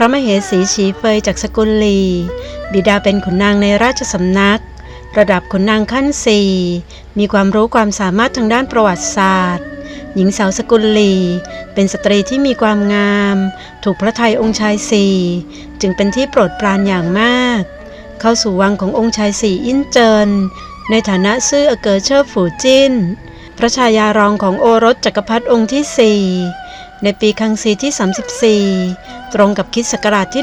ระมเหสีฉีเฟยจากสกุลลี บิดาเป็นขุนนางในราชสำนัก ระดับขุนนางขั้นสี่มีความรู้ความสามารถทางด้านประวัติศาสตร์ หญิงสาวสกุลลี เป็นสตรีที่มีความงาม ถูกพระทัยองค์ชายสี่จึงเป็นที่โปรดปรานอย่างมาก เข้าสู่วังขององค์ชายสี่อินเจิน ในฐานะซื่ออเกิดเชิดฝูจิ้น พระชายารองของโอรสจักรพรรดิองค์ที่สี่ในปีคังซีที่ 34 ตรงกับคิดศักราชที่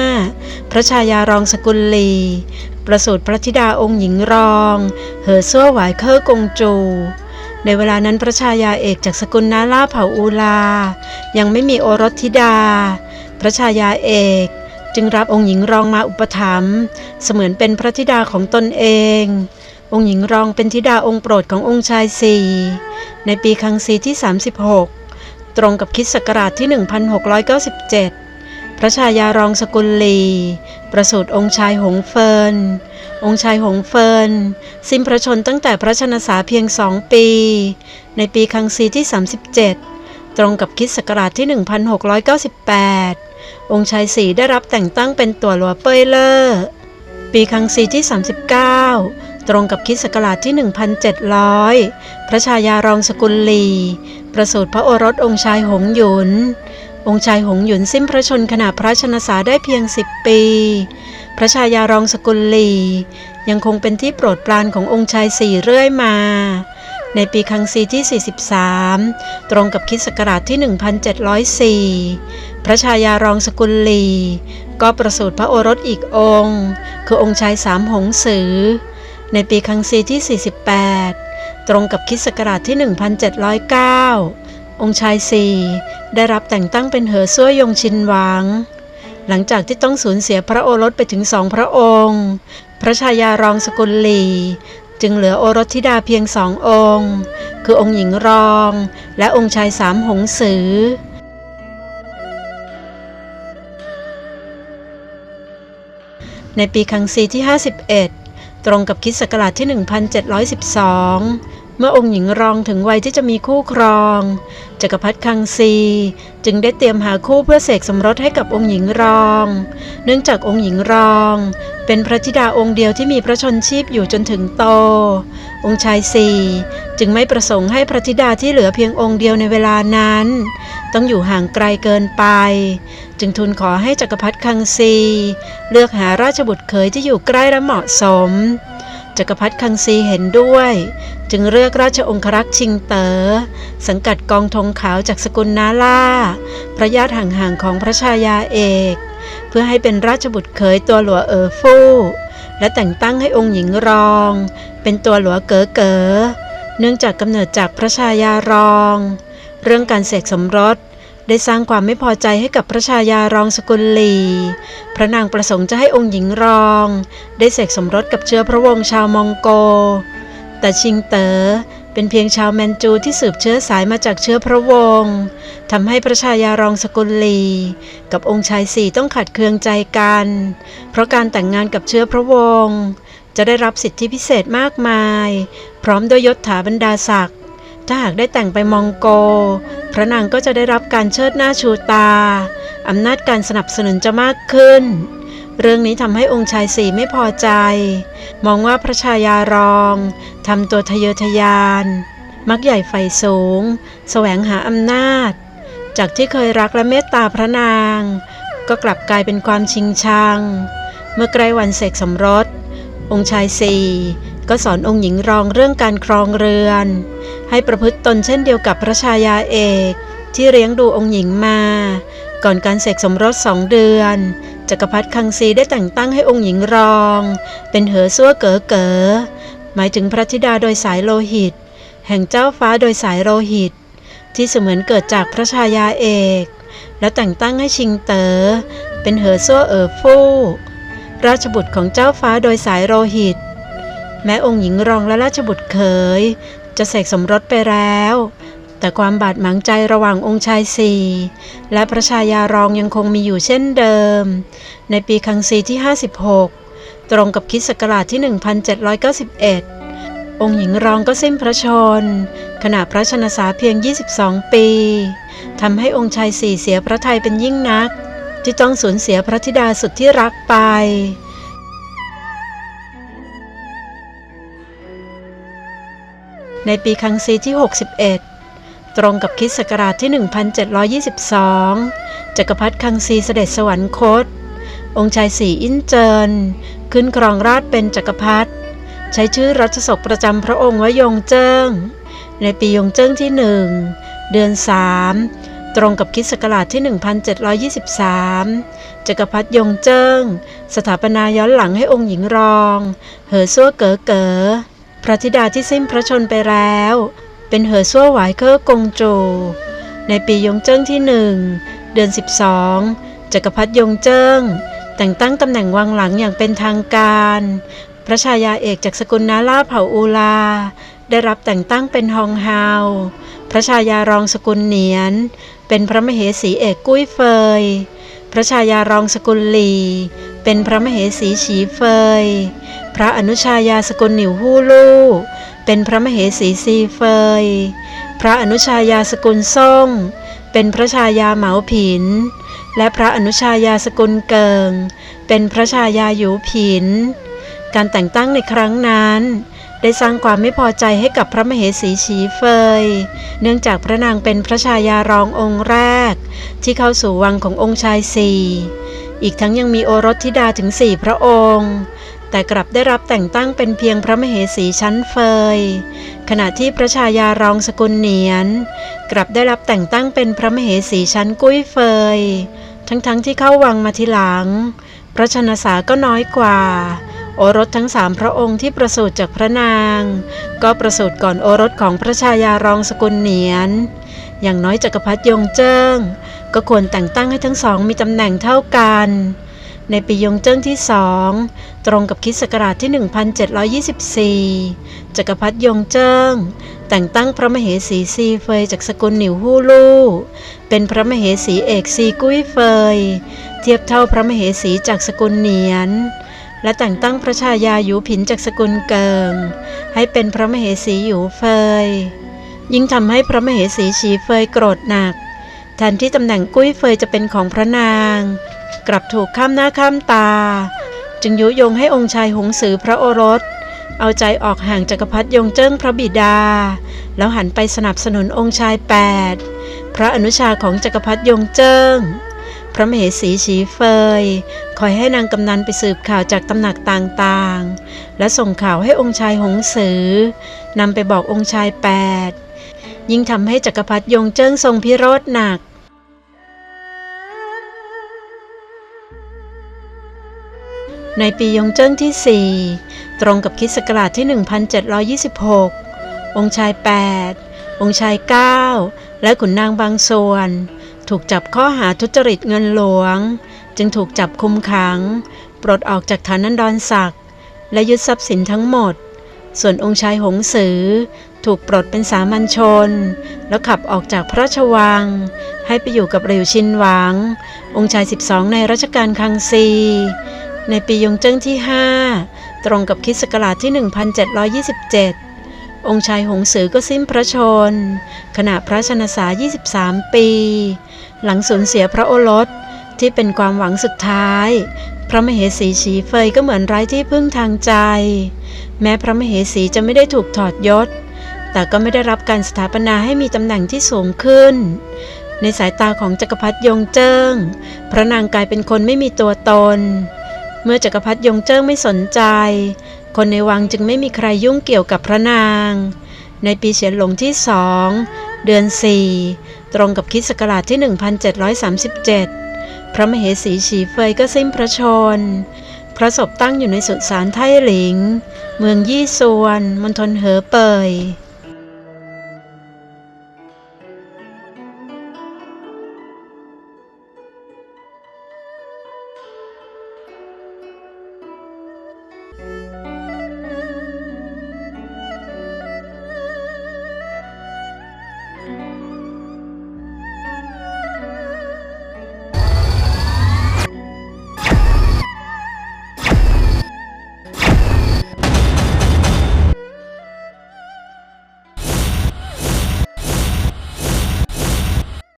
1695 พระชายารองสกุลลี ประสูติพระธิดาองค์หญิงรอง เหอซั่วหวายเคอร์กงจู ในเวลานั้นพระชายาเอกจากสกุลนาล่าเผ่าอูลา ยังไม่มีโอรสธิดา พระชายาเอกจึงรับองค์หญิงรองมาอุปถัมภ์เสมือนเป็นพระธิดาของตนเอง องค์หญิงรองเป็นธิดาองค์โปรดขององค์ชายสี่ในปีคังซีที่ 36 ตรงกับคิดศักราชที่ 1697 พระชายารองสกุลลี ประสูติองค์ชายหงเฟิน องค์ชายหงเฟิน สิ้นพระชนตั้งแต่พระชนสาเพียงสองปี ในปีคังซีที่ 37 ตรงกับคิดศักราชที่ 1698 องค์ชายสีได้รับแต่งตั้งเป็นตัวหลวเป้ยเลอร์ปีคังซีที่ 39 ตรงกับคิดศักราชที่ 1700 พระชายารองสกุลลี ประสูติพระโอรสองค์ชายหงหยุน องค์ชายหงหยุนสิ้นพระชนขณะพระชนสาได้เพียงสิบปี พระชายารองสกุลลี ยังคงเป็นที่โปรดปรานขององค์ชายสี่เรื่อยมา ในปีคังซีที่ 43 ตรงกับคิดศักราชที่ 1704 พระชายารองสกุลลี ก็ประสูติพระโอรสอีกองค์ คือองค์ชายสามหงสือ ในปีคังซีที่ 48 ตรงกับคิดศักราชที่ 1709 องค์ชายสี่ได้รับแต่งตั้งเป็นเหอซั่วยงชินหวัง หลังจากที่ต้องสูญเสียพระโอรสไปถึงสองพระองค์ พระชายารองสกุลหลี จึงเหลือโอรสธิดาเพียงสององค์ คือองค์หญิงรอง และองค์ชายสามหงสือในปีคังซีที่ 51 ตรงกับคิดศักราชที่ 1712 เมื่อองค์หญิงรองถึงวัยที่จะมีคู่ครอง จักรพรรดิคังซี จึงได้เตรียมหาคู่เพื่อเสกสมรสให้กับองค์หญิงรอง เนื่องจากองค์หญิงรอง เป็นพระธิดาองค์เดียวที่มีพระชนชีพอยู่จนถึงโต องค์ชายสี่จึงไม่ประสงค์ให้พระธิดาที่เหลือเพียงองค์เดียวในเวลานั้น ต้องอยู่ห่างไกลเกินไป จึงทูลขอให้จักรพรรดิคังซี เลือกหาราชบุตรเขยที่อยู่ใกล้และเหมาะสม จักรพรรดิคังซีเห็นด้วย จึงเลือกราชองครักษ์ชิงเตอ๋อสังกัดกองธงขาวจากสกุลนาล่า พระญาติห่างๆของพระชายาเอก เพื่อให้เป็นราชบุตรเขยตัวหลัวเอ๋อฟู่ และแต่งตั้งให้องค์หญิงรอง เป็นตัวหลัวเก๋อเก๋อเนื่องจากกำเนิดจากพระชายารอง เรื่องการเสกสมรส ได้สร้างความไม่พอใจให้กับพระชายารองสกุลลี พระนางประสงค์จะให้องค์หญิงรอง ได้เสกสมรสกับเชื้อพระวงศ์ชาวมองโก แต่ชิงเตอ๋อเป็นเพียงชาวแมนจูที่สืบเชื้อสายมาจากเชื้อพระวงศ์ทำให้พระชายารองสกุลลี กับองค์ชายสี่ต้องขัดเคืองใจกัน เพราะการแต่งงานกับเชื้อพระวงศ์จะได้รับสิทธิพิเศษมากมาย พร้อมด้วยยศถาบรรดาศักดิ์ ถ้าหากได้แต่งไปมองโก พระนางก็จะได้รับการเชิดหน้าชูตา อำนาจการสนับสนุนจะมากขึ้น เรื่องนี้ทำให้องค์ชายสี่ไม่พอใจ มองว่าพระชายารองทำตัวทะเยอทะยาน มักใหญ่ไฟสูง แสวงหาอำนาจ จากที่เคยรักและเมตตาพระนาง ก็กลับกลายเป็นความชิงชัง เมื่อใกล้วันเสกสมรส องค์ชายสี่ ก็สอนองค์หญิงรองเรื่องการครองเรือน ให้ประพฤติตนเช่นเดียวกับพระชายาเอกที่เลี้ยงดูองค์หญิงมา ก่อนการเสกสมรสสองเดือนจักรพรรดิคังซีได้แต่งตั้งให้องค์หญิงรอง เป็นเหอซั่วเก๋อเก๋อหมายถึงพระธิดาโดยสายโลหิต แห่งเจ้าฟ้าโดยสายโลหิต ที่เสมือนเกิดจากพระชายาเอก และแต่งตั้งให้ชิงเตอ๋อเป็นเหอซั่วเอ๋อฟู่ราชบุตรของเจ้าฟ้าโดยสายโลหิต แม้องค์หญิงรองและราชบุตรเขยจะเสกสมรสไปแล้ว แต่ความบาดหมางใจระหว่างองค์ชายสี่และพระชายารองยังคงมีอยู่เช่นเดิม ในปีคังซีที่ 56 ตรงกับคิดศักราชที่ 1791 องค์หญิงรองก็สิ้นพระชน ขณะพระชนสาเพียง 22 ปีทำให้องค์ชายสี่เสียพระทัยเป็นยิ่งนัก ที่ต้องสูญเสียพระธิดาสุดที่รักไป ในปีคังซีที่ 61 ตรงกับคริสต์ศักราชที่ 1722 จักรพรรดิคังซีเสด็จสวรรคต องค์ชายสีอินเจิน ขึ้นครองราชเป็นจักรพรรดิใช้ชื่อรัชศกประจำพระองค์ว่ายงเจิ้ง ในปียงเจิ้งที่หนึ่งเดือนสามตรงกับคริสต์ศักราชที่ 1723 จักรพรรดิยงเจิ้ง สถาปนาย้อนหลังให้องค์หญิงรอง เหอซั่วเก๋อเก๋อ พระธิดาที่สิ้นพระชนไปแล้ว เป็นเหอซั่วหวายเคอร์กงโจ ในปียงเจิ้งที่หนึ่งเดือน 12จักรพรรดิยงเจิ้ง แต่งตั้งตำแหน่งวังหลังอย่างเป็นทางการ พระชายาเอกจากสกุลนาล่าเผ่าอูลา ได้รับแต่งตั้งเป็นฮองฮาวพระชายารองสกุลเหนียน เป็นพระมเหสีเอกกุ้ยเฟย พระชายารองสกุลหลี เป็นพระมเหสีฉีเฟย พระอนุชายาสกุลหนิวฮู่ลู่ เป็นพระมเหสีซีเฟย พระอนุชายาสกุลซ่ง เป็นพระชายาเหมาผิน และพระอนุชายาสกุลเกิง เป็นพระชายาหยูผิน การแต่งตั้งในครั้งนั้นได้สร้างความไม่พอใจให้กับพระมเหสีฉีเฟย เนื่องจากพระนางเป็นพระชายารององค์แรก ที่เข้าสู่วังขององค์ชายสี่ อีกทั้งยังมีโอรสธิดาถึงสี่พระองค์ แต่กลับได้รับแต่งตั้งเป็นเพียงพระมเหสีชั้นเฟย ขณะที่พระชายารองสกุลเนียน กลับได้รับแต่งตั้งเป็นพระมเหสีชั้นกุ้ยเฟย ทั้งๆทที่เข้าวังมาทีหลัง พระชนสาก็น้อยกว่า โอรสทั้งสามพระองค์ที่ประสูติจากพระนาง ก็ประสูติก่อนโอรสของพระชายารองสกุลเนียน อย่างน้อยจักรพรรดิยงเจิ้งก็ควรแต่งตั้งให้ทั้งสองมีตำแหน่งเท่ากัน ในปียงเจิ้งที่สองตรงกับคริศักราชที่ 1724 จักรพรรดิยงเจิ้ง แต่งตั้งพระมเหสีซีเฟยจากสกุลหนิวฮู่ลู่ เป็นพระมเหสีเอกซีกุ้ยเฟย เทียบเท่าพระมเหสีจากสกุลเหนียน และแต่งตั้งพระชายาหยูผินจากสกุลเกิง ให้เป็นพระมเหสีหยูเฟย ยิ่งทำให้พระมเหสีฉีเฟยโกรธหนักแทนที่ตำแหน่งกุ้ยเฟยจะเป็นของพระนาง กลับถูกข้ามหน้าข้ามตา จึงยุยงให้องค์ชายหงสือพระโอรส เอาใจออกห่างจักรพรรดิยงเจิ้งพระบิดา แล้วหันไปสนับสนุนองค์ชายแปดพระอนุชาของจักรพรรดิยงเจิ้งพระมเหสีฉีเฟย คอยให้นางกำนันไปสืบข่าวจากตำหนักต่างๆ และส่งข่าวให้องค์ชายหงสือนำไปบอกองค์ชายแปดยิ่งทำให้จักรพรรดิยงเจิ้งทรงพิโรธหนัก ในปียงเจิ้งที่ 4 ตรงกับคริสต์ศักราชที่ 1726 องค์ชาย 8 องค์ชาย 9 และขุนนางบางส่วน ถูกจับข้อหาทุจริตเงินหลวง จึงถูกจับคุมขัง ปลดออกจากฐานันดรศักดิ์และยึดทรัพย์สินทั้งหมด ส่วนองค์ชายหงสือ ถูกปลดเป็นสามัญชน แล้วขับออกจากพระราชวัง ให้ไปอยู่กับเหริวชินหวัง องค์ชาย 12 ในรัชกาลคังซี ในปียงเจิ้งที่ 5 ตรงกับคิสต์ศักราชที่ 1727 องค์ชายหงสือก็สิ้นพระชน ขณะพระชนสา23 ปี หลังสูญเสียพระโอรสที่เป็นความหวังสุดท้าย พระมเหสีฉีเฟยก็เหมือนไร้ที่พึ่งทางใจ แม้พระมเหสีจะไม่ได้ถูกถอดยศ แต่ก็ไม่ได้รับการสถาปนาให้มีตำแหน่งที่สูงขึ้น ในสายตาของจักรพรรดิยงเจิ้ง พระนางกลายเป็นคนไม่มีตัวตน เมื่อจักรพรรดิยงเจิ้งไม่สนใจ คนในวังจึงไม่มีใครยุ่งเกี่ยวกับพระนาง ในปีเฉียนหลงที่สองเดือนสี่ตรงกับคริสต์ศักราชที่ 1737 พระมเหสีฉีเฟยก็สิ้นพระชน พระศพตั้งอยู่ในสุสานไทหลิง เมืองยี่ซวน มณฑลเหอเปย